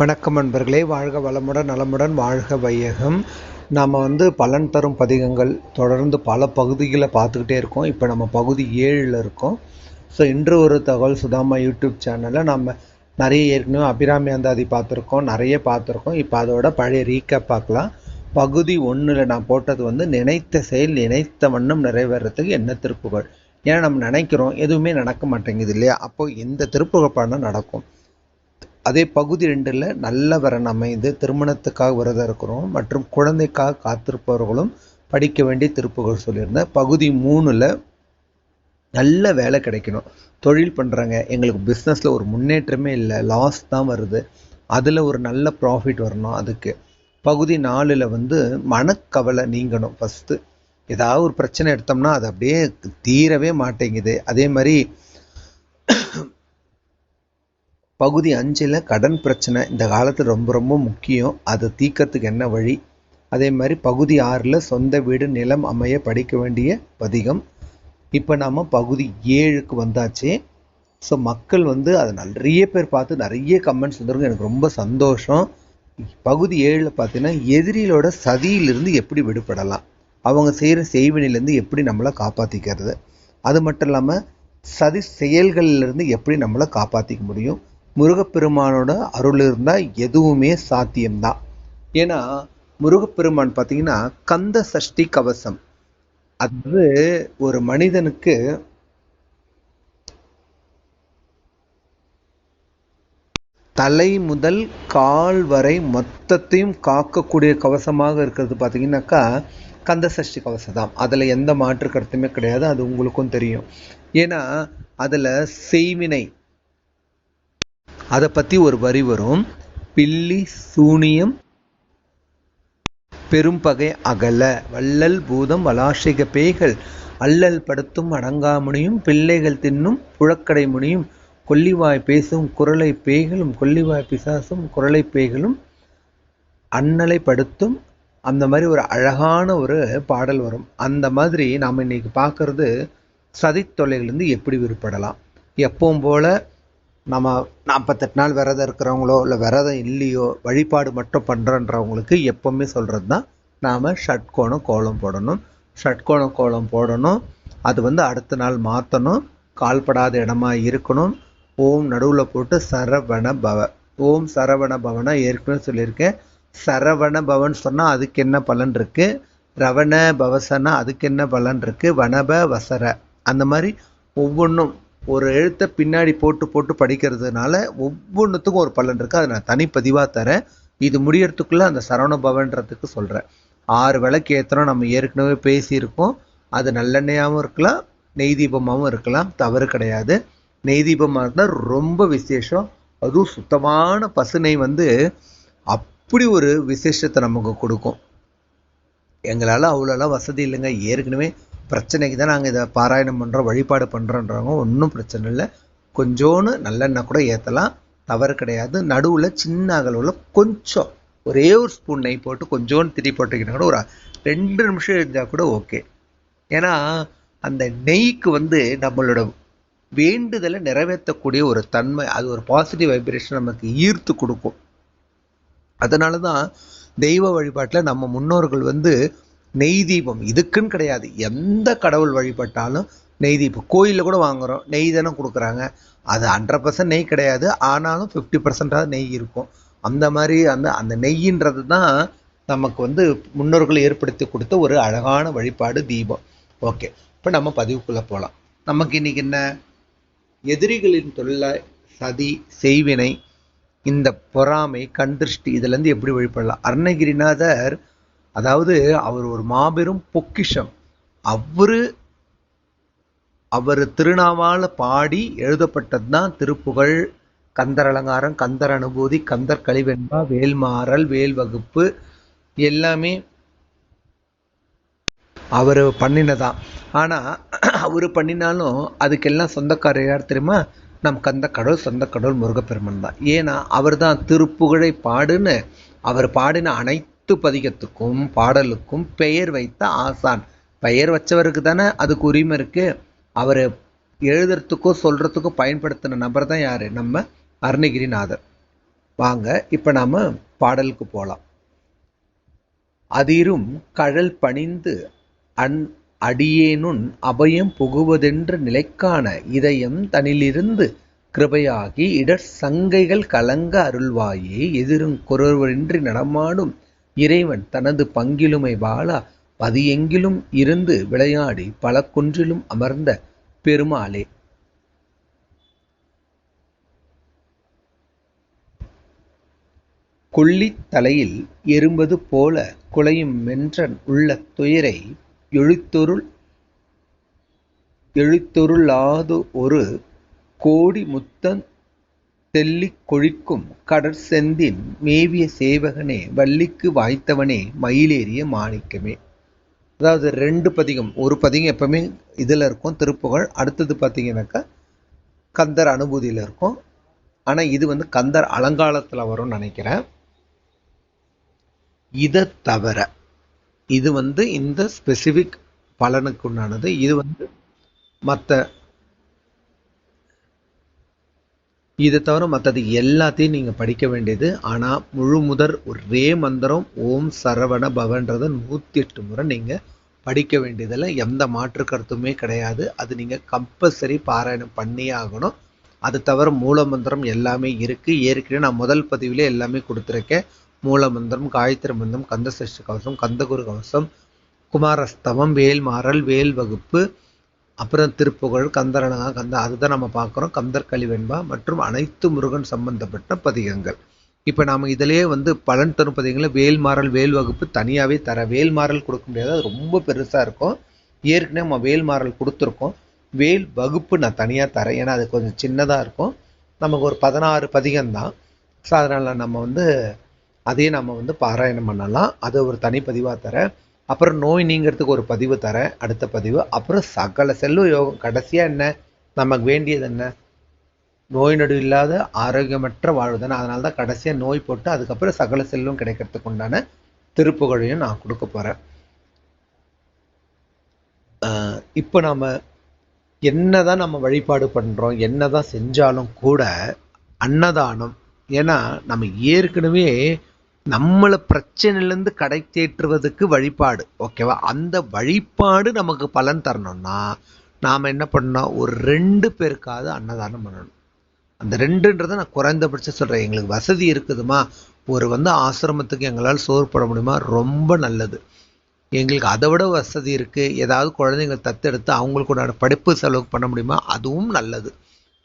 வணக்கம் நண்பர்களே. வாழ்க வளமுடன் நலமுடன் வாழ்க வையகம். நாம் வந்து பலன் தரும் பதிகங்கள் தொடர்ந்து பல பகுதிகளை பார்த்துக்கிட்டே இருக்கோம். இப்போ நம்ம பகுதி ஏழில் இருக்கோம். ஸோ இன்று ஒரு தகவல் சுதாமா யூடியூப் சேனலில் நம்ம நிறைய ஏற்கனவே அபிராமி அந்தாதி பார்த்துருக்கோம் நிறைய பார்த்துருக்கோம். இப்போ அதோட பழைய ரீகேப் பார்க்கலாம். பகுதி ஒன்றில் நான் போட்டது வந்து நினைத்த செயல் நினைத்த வண்ணம் நிறைவேறதுக்கு என்ன திருப்புகள் ஏன்னா நம்ம நினைக்கிறோம் எதுவுமே நடக்க மாட்டேங்குது இல்லையா? அப்போது இந்த திருப்புகள் பாடம் நடக்கும். அதே பகுதி ரெண்டில் நல்ல வரன் அமைந்து திருமணத்துக்காக விரதம் இருக்கிறோம் மற்றும் குழந்தைக்காக காத்திருப்பவர்களும் படிக்க வேண்டிய திருப்புகள் சொல்லியிருந்தேன். பகுதி மூணில் நல்ல வேலை கிடைக்கணும். தொழில் பண்ணுறாங்க எங்களுக்கு பிஸ்னஸில் ஒரு முன்னேற்றமே இல்லை. லாஸ் தான் வருது. அதில் ஒரு நல்ல ப்ராஃபிட் வரணும் அதுக்கு. பகுதி நாலில் வந்து மனக்கவலை நீங்கணும் ஃபஸ்ட்டு ஏதாவது ஒரு பிரச்சனை எடுத்தோம்னா அது அப்படியே தீரவே மாட்டேங்குது. அதே மாதிரி பகுதி அஞ்சில் கடன் பிரச்சனை இந்த காலத்தில் ரொம்ப ரொம்ப முக்கியம். அதை தீக்கிறதுக்கு என்ன வழி? அதே மாதிரி பகுதி ஆறில் சொந்த வீடு நிலம் அமைய படிக்க வேண்டிய பதிகம். இப்போ நாம் பகுதி ஏழுக்கு வந்தாச்சு. ஸோ மக்கள் வந்து அதை நிறைய பேர் பார்த்து நிறைய கமெண்ட்ஸ் வந்துருக்கு. எனக்கு ரொம்ப சந்தோஷம். பகுதி ஏழில் பார்த்தீங்கன்னா எதிரிகளோட சதியிலிருந்து எப்படி விடுபடலாம்? அவங்க செய்கிற செய்வினிலேருந்து எப்படி நம்மளை காப்பாற்றிக்கிறது அது மட்டும் இல்லாமல் சதி செயல்களிலிருந்து எப்படி நம்மளை காப்பாற்றிக்க முடியும்? முருகப்பெருமானோட அருள் இருந்தால் எதுவுமே சாத்தியம்தான். ஏன்னா முருகப்பெருமான் பார்த்தீங்கன்னா கந்த சஷ்டி கவசம். அது ஒரு மனிதனுக்கு தலை முதல் கால் வரை மொத்தத்தையும் காக்கக்கூடிய கவசமாக இருக்கிறது பார்த்தீங்கன்னாக்கா கந்த சஷ்டி கவசம் தான் அதில் எந்த மாற்று கருத்துமே கிடையாது அது உங்களுக்கும் தெரியும். ஏன்னா அதில் செய்வினை அதை பற்றி ஒரு வரி வரும். பில்லி சூனியம் பெரும்பகை அகல. வள்ளல் பூதம் வலாஷிக பேய்கள். அல்லல் படுத்தும் அடங்காமுனியும் பிள்ளைகள் தின்னும் புழக்கடை முனியும். கொல்லிவாய் பேசும் குரலை பேய்களும் கொல்லிவாய் பிசாசும் குரலை பேய்களும். அன்னலை படுத்தும் அந்த மாதிரி ஒரு அழகான ஒரு பாடல் வரும். அந்த மாதிரி நாம் இன்னைக்கு பார்க்கறது சதித்தொல்லைகள்லேருந்து எப்படி விடுபடலாம் எப்பவும் போல் நம்ம நாற்பத்தெட்டு நாள் விரதம் இருக்கிறவங்களோ இல்லை விரதம் இல்லையோ வழிபாடு மட்டும் பண்ணுறன்றவங்களுக்கு எப்போவுமே சொல்கிறது தான் நாம் ஷட்கோணம் கோலம் போடணும். ஷட்கோணம் கோலம் போடணும். அது வந்து அடுத்த நாள் மாற்றணும் கால்படாத இடமா இருக்கணும். ஓம் நடுவில் போட்டு சரவண பவ. ஓம் சரவண பவனா ஏற்கனவே சொல்லியிருக்கேன். சரவண பவன் சொன்னால் அதுக்கு என்ன பலன் இருக்குது ரவண பவசனா அதுக்கு என்ன பலன் இருக்குது வனப வசர. அந்த மாதிரி ஒவ்வொன்றும் ஒரு எழுத்தை பின்னாடி போட்டு போட்டு படிக்கிறதுனால ஒவ்வொன்றுத்துக்கும் ஒரு பலன் இருக்குது அதை நான் தனிப்பதிவாக தரேன். இது முடியறதுக்குள்ளே அந்த சரவண பவன்றதுக்கு சொல்கிறேன் ஆறு விளக்கு ஏற்றுறோம் நம்ம ஏற்கனவே பேசியிருக்கோம். அது நல்லெண்ணெயாகவும் இருக்கலாம் நெய் தீபமாகவும் இருக்கலாம். தவறு கிடையாது. நெய் தீபமாக இருந்தால் ரொம்ப விசேஷம். அதுவும் சுத்தமான பசுனை வந்து அப்படி ஒரு விசேஷத்தை நமக்கு கொடுக்கும். எங்களால் அவ்வளோலாம் வசதி இல்லைங்க. ஏற்கனவே பிரச்சனைக்கு தான் நாங்கள் இதை பாராயணம் பண்ணுறோம் வழிபாடு பண்ணுறோன்றவங்க ஒன்றும் பிரச்சனை இல்லை. கொஞ்சோன்னு நல்லெண்ணெய் கூட ஏற்றலாம் தவறு கிடையாது. நடுவில் சின்ன அகலவில் கொஞ்சம் ஒரே ஒரு ஸ்பூன் நெய் போட்டு கொஞ்சோன்னு திரி போட்டுக்கிட்டா கூட ஒரு ரெண்டு நிமிஷம் இருந்தால் கூட ஓகே. ஏன்னா அந்த நெய்க்கு வந்து நம்மளோட வேண்டுதலை நிறைவேற்றக்கூடிய ஒரு தன்மை அது ஒரு பாசிட்டிவ் வைப்ரேஷன் நமக்கு ஈர்த்து கொடுக்கும். அதனால தான் தெய்வ வழிபாட்டில் நம்ம முன்னோர்கள் வந்து நெய் தீபம். இதுக்குன்னு கிடையாது. எந்த கடவுள் வழிபட்டாலும் நெய் தீபம். கோயிலில் கூட வாங்குகிறோம் நெய் தானே கொடுக்குறாங்க. அது ஹண்ட்ரட் பர்சன்ட் நெய் கிடையாது. ஆனாலும் ஃபிஃப்டி பர்சன்டாக நெய் இருக்கும். அந்த மாதிரி அந்த அந்த நெய்யின்றது தான் நமக்கு வந்து முன்னோர்கள் ஏற்படுத்தி கொடுத்த ஒரு அழகான வழிபாடு தீபம். ஓகே. இப்போ நம்ம பதிவுக்குள்ளே போகலாம் நமக்கு இன்றைக்கி என்ன? எதிரிகளின் தொழிலை சதி செய்வினை இந்த பொறாமை கண்திருஷ்டி இதுலேருந்து எப்படி வழிபடலாம்? அருணகிரிநாதர் அதாவது அவர் ஒரு மாபெரும் பொக்கிஷம். அவரு அவர் திருநாவால் பாடி எழுதப்பட்டது தான் திருப்புகழ் கந்தர் அலங்காரம் கந்தர் அனுபூதி கந்தர் கழிவெண்பா வேல்மாறல் வேல் வகுப்பு எல்லாமே அவர் பண்ணினதான் ஆனால் அவர் பண்ணினாலும் அதுக்கெல்லாம் சொந்தக்காரர் யார் தெரியுமா? நம் கந்த கடவுள் சொந்த கடவுள் முருகப்பெருமன் தான். ஏன்னா அவர் தான் திருப்புகழை பாடுன்னு அவர் பாடின அனைத்து பதிகத்துக்கும் பாடலுக்கும் பெயர் வைத்த ஆசான். பெயர் வச்சவருக்கு தானே அதுக்கு உரிமை இருக்கு. அவர் எழுதுறதுக்கோ சொல்றதுக்கோ பயன்படுத்தின நபர் தான் யார்? நம்ம அருணகிரிநாதர். வாங்க இப்போ நாம் பாடலுக்கு போகலாம் அதிரும் கழல் பணிந்து அன் அடியேனுன் அபயம் புகுவதென்று நிலைக்கான இதயம் தனிலிருந்து கிருபையாகி இடர் சங்கைகள் கலங்க அருள்வாயே எதிரும் குரவரின்றி நடமாடும் இறைவன் தனது பங்கிலுமை வாழா பதியெங்கிலும் இருந்து விளையாடி பல குன்றிலும் அமர்ந்த பெருமாளே. கொள்ளித் தலையில் எறும்பது போல குலையும் மென்றன் உள்ள துயரை எழுத்தொருள் எழுத்தொருளாது ஒரு கோடி முத்தன் தெல்லிக் கொழிக்கும் கடற்செந்தின் மேவிய சேவகனே வள்ளிக்கு வாய்த்தவனே மயிலேறிய மாணிக்கமே. அதாவது ரெண்டு பதிகம் ஒரு பதிகம் எப்பவுமே இதில் இருக்கும் திருப்புகழ். அடுத்தது பார்த்தீங்கன்னாக்கா கந்தர் அனுபூதியில் இருக்கும். ஆனால் இது வந்து கந்தர் அலங்காலத்தில் வரும்னு நினைக்கிறேன். இதை தவிர இது வந்து இந்த ஸ்பெசிஃபிக் பலனுக்கு உண்டானது. இது வந்து மற்ற இதை தவிர மற்றது எல்லாத்தையும் நீங்கள் படிக்க வேண்டியது. ஆனால் முழு முதற் ஒரே மந்திரம் ஓம் சரவண பவன்றதை நூற்றி எட்டு முறை நீங்கள் படிக்க வேண்டியதில் எந்த மாற்று கருத்துமே கிடையாது. அது நீங்கள் கம்பல்சரி பாராயணம் பண்ணியே ஆகணும். அது தவிர மூல மந்திரம் எல்லாமே இருக்குது ஏற்கனவே நான் முதல் பதிவிலே எல்லாமே கொடுத்துருக்கேன். மூல மந்திரம் காயத்ரி மந்திரம் கந்த சஷ்டி கவசம் கந்தகுரு கவசம் குமாரஸ்தவம் வேல் மாறல் வேல் வகுப்பு அப்புறம் திருப்புகழ் கந்தரணா கந்த அதுதான் நம்ம பார்க்குறோம். கந்தர் கலிவெண்பா மற்றும் அனைத்து முருகன் சம்பந்தப்பட்ட பதிகங்கள். இப்போ நாம் இதிலேயே வந்து பலன் தரும் பதிகங்களை வேல்மாறல் வேல் வகுப்பு தனியாகவே தர வேல்மாறல் கொடுக்க முடியாது. அது ரொம்ப பெருசாக இருக்கும். ஏற்கனவே நம்ம வேல்மாறல் கொடுத்துருக்கோம். வேல் வகுப்பு நான் தனியாக தரேன். ஏன்னா அது கொஞ்சம் சின்னதாக இருக்கும். நமக்கு ஒரு பதினாறு பதிகம் தான் ஸோ அதனால் நம்ம வந்து அதையே நம்ம வந்து பாராயணம் பண்ணலாம். அது ஒரு தனிப்பதிவாக தரேன் அப்புறம் நோய் நீங்கிறதுக்கு ஒரு பதிவு தரேன் அடுத்த பதிவு. அப்புறம் சகல செல்வ யோகம் கடைசியாக என்ன? நமக்கு வேண்டியது என்ன? நோய் நடு இல்லாத ஆரோக்கியமற்ற வாழ்வுதானே அதனால தான் கடைசியாக நோய் போட்டு அதுக்கப்புறம் சகல செல்வம் கிடைக்கிறதுக்கு உண்டான திருப்புகழையும் நான் கொடுக்க போகிறேன் இப்போ நாம் என்னதான் நம்ம வழிபாடு பண்ணுறோம் என்னதான் செஞ்சாலும் கூட அன்னதானம். ஏன்னா நம்ம ஏற்கனவே நம்மளை பிரச்சனையிலேருந்து கடை தேற்றுவதுக்கு வழிபாடு ஓகேவா? அந்த வழிபாடு நமக்கு பலன் தரணும்னா நாம் என்ன பண்ணோம் ஒரு ரெண்டு பேருக்காவது அன்னதானம் பண்ணணும். அந்த ரெண்டுன்றதை நான் குறைந்தபட்சம் சொல்கிறேன் எங்களுக்கு வசதி இருக்குதுமா? ஒரு வந்து ஆசிரமத்துக்கு எங்களால் சோறு போட முடியுமா? ரொம்ப நல்லது. எங்களுக்கு அதை விட வசதி இருக்குது ஏதாவது குழந்தைங்க தத்தெடுத்து அவங்களுக்கு உண்டான படிப்பு செலவு பண்ண முடியுமா? அதுவும் நல்லது.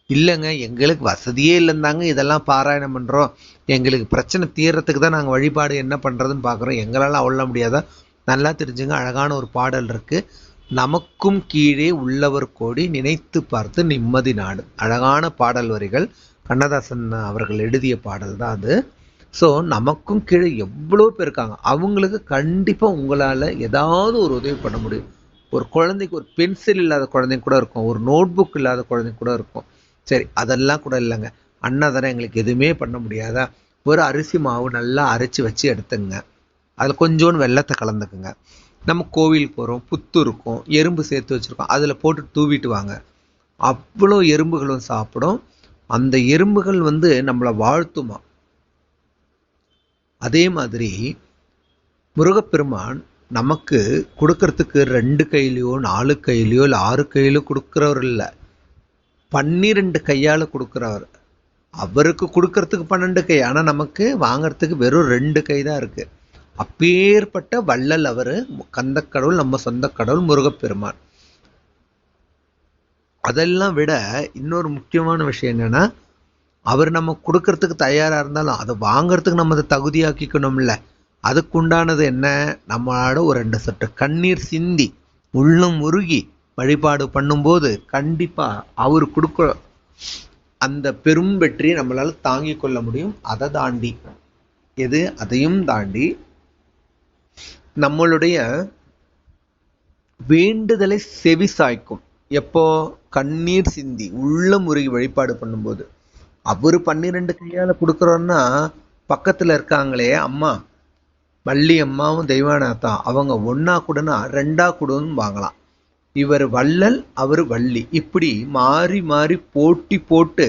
இல்லைங்க எங்களுக்கு வசதியே இல்லைந்தாங்க இதெல்லாம் பாராயணம் பண்ணுறோம் எங்களுக்கு பிரச்சனை தீர்றதுக்கு தான் நாங்கள் வழிபாடு என்ன பண்ணுறதுன்னு பார்க்குறோம் எங்களால் அவ்வளோ முடியாதா? நல்லா தெரிஞ்சுங்க அழகான ஒரு பாடல் இருக்குது நமக்கும் கீழே உள்ளவர் கோடி நினைத்து பார்த்து நிம்மதி நாடு. அழகான பாடல் வரிகள். கண்ணதாசன் அவர்கள் எழுதிய பாடல் தான் அது. ஸோ நமக்கும் கீழே எவ்வளோ பேர் இருக்காங்க? அவங்களுக்கு கண்டிப்பாக உங்களால் ஏதாவது ஒரு உதவி பண்ண முடியும். ஒரு குழந்தைக்கு ஒரு பென்சில் இல்லாத குழந்தைங்க கூட இருக்கும். ஒரு நோட் புக் இல்லாத குழந்தைங்க கூட இருக்கும். சரி அதெல்லாம் கூட இல்லைங்க. அன்னதானம் எங்களுக்கு எதுவுமே பண்ண முடியாதா? ஒரு அரிசி மாவு நல்லா அரைச்சி வச்சு எடுத்துங்க. அதில் கொஞ்சோண்டு வெள்ளத்தை கலந்துக்குங்க. நம்ம கோவிலுக்கு போகிறோம் புத்து இருக்கும் எறும்பு சேர்த்து வச்சுருக்கோம் அதில் போட்டு தூவிட்டு வாங்க. அவ்வளோ எறும்புகளும் சாப்பிடும். அந்த எறும்புகள் வந்து நம்மளை வாழ்த்துமா? அதே மாதிரி முருகப்பெருமான் நமக்கு கொடுக்கறதுக்கு ரெண்டு கையிலையோ நாலு கையிலையோ இல்லை ஆறு கையிலோ கொடுக்குறவர் இல்லை. பன்னிரெண்டு கையால் கொடுக்குறவர் அவருக்கு கொடுக்கறதுக்கு பன்னெண்டு கை ஆனால் நமக்கு வாங்கறதுக்கு வெறும் ரெண்டு கை தான் இருக்குது அப்பேற்பட்ட வள்ளல் அவர் கந்தக்கடவுள் நம்ம சொந்த கடவுள் முருகப்பெருமான். அதெல்லாம் விட இன்னொரு முக்கியமான விஷயம் என்னென்னா அவர் நம்ம கொடுக்கறதுக்கு தயாராக இருந்தாலும் அதை வாங்கிறதுக்கு நம்ம அதை தகுதியாக்கிக்கணும்ல. அதுக்குண்டானது என்ன? நம்மளோட ஒரு ரெண்டு சொட்டு கண்ணீர் சிந்தி உள்ளம் உருகி வழிபாடு பண்ணும்போது கண்டிப்பாக அவர் கொடுக்குற அந்த பெரும் வெற்றியை நம்மளால் தாங்கிக் கொள்ள முடியும். அதை தாண்டி எது? அதையும் தாண்டி நம்மளுடைய வேண்டுதலை செவி சாய்க்கும். எப்போ? கண்ணீர் சிந்தி உள்ள முருகி வழிபாடு பண்ணும்போது. அவர் பன்னிரெண்டு கையால் கொடுக்குறோன்னா பக்கத்தில் இருக்காங்களே அம்மா. வள்ளி அம்மாவும் தெய்வானாத்தா அவங்க ஒன்றா கூடனா ரெண்டா கூடன்னு வாங்கலாம். இவர் வள்ளல் அவர் வள்ளி. இப்படி மாறி மாறி போட்டி போட்டு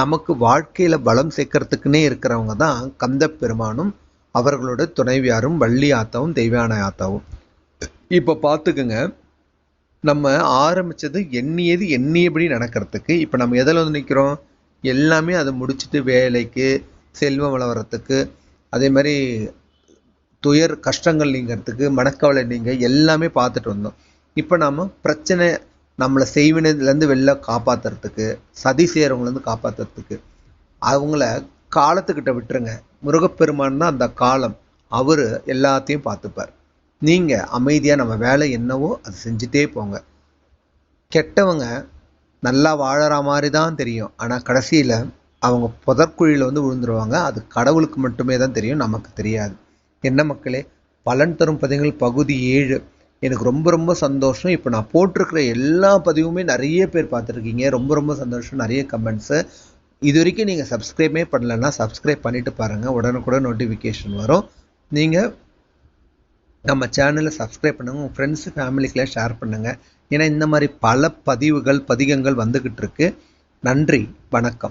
நமக்கு வாழ்க்கையில் பலம் சேர்க்கறதுக்குன்னே இருக்கிறவங்க தான் கந்த பெருமானும் அவர்களோட துணைவியாரும் வள்ளி ஆத்தாவும் தெய்வானை ஆத்தாவும். இப்போ பார்த்துக்குங்க நம்ம ஆரம்பிச்சது எண்ணியது எண்ணியபடி நடக்கிறதுக்கு இப்போ நம்ம எதில் வந்து நிற்கிறோம் எல்லாமே அதை முடிச்சுட்டு வேலைக்கு செல்வம் வளர்கிறதுக்கு அதே மாதிரி துயர் கஷ்டங்கள் நீங்கிறதுக்கு மனக்கவலை நீங்க எல்லாமே பார்த்துட்டு வந்தோம். இப்போ நாம் பிரச்சனை நம்மளை செய்வினதுலேருந்து வெளில காப்பாத்துறதுக்கு சதி செய்கிறவங்களேருந்து காப்பாத்துறதுக்கு அவங்கள காலத்துக்கிட்ட விட்டுருங்க. முருகப்பெருமான் தான் அந்த காலம். அவர் எல்லாத்தையும் பார்த்துப்பார். நீங்கள் அமைதியாக நம்ம வேலை என்னவோ அது செஞ்சுட்டே போங்க. கெட்டவங்க நல்லா வாழற மாதிரி தான் தெரியும். ஆனால் கடைசியில் அவங்க புதற்குழியில் வந்து விழுந்துருவாங்க. அது கடவுளுக்கு மட்டுமே தான் தெரியும். நமக்கு தெரியாது. என்ன மக்களே? பலன் தரும் பதிகள் பகுதி ஏழு. எனக்கு ரொம்ப ரொம்ப சந்தோஷம். இப்போ நான் போட்டிருக்கிற எல்லா பதிவுமே நிறைய பேர் பார்த்துருக்கீங்க. ரொம்ப ரொம்ப சந்தோஷம். நிறைய கமெண்ட்ஸு இது வரைக்கும் நீங்கள் சப்ஸ்கிரைபே பண்ணலன்னா சப்ஸ்கிரைப் பண்ணிவிட்டு பாருங்கள் உடனுக்குடன் நோட்டிஃபிகேஷன் வரும். நீங்கள் நம்ம சேனலை சப்ஸ்கிரைப் பண்ணுங்கள் உங்கள் ஃப்ரெண்ட்ஸு ஃபேமிலிக்கெலாம் ஷேர் பண்ணுங்கள் ஏன்னா இந்த மாதிரி பல பதிவுகள் பதிகங்கள் வந்துக்கிட்டு இருக்கு. நன்றி. வணக்கம்.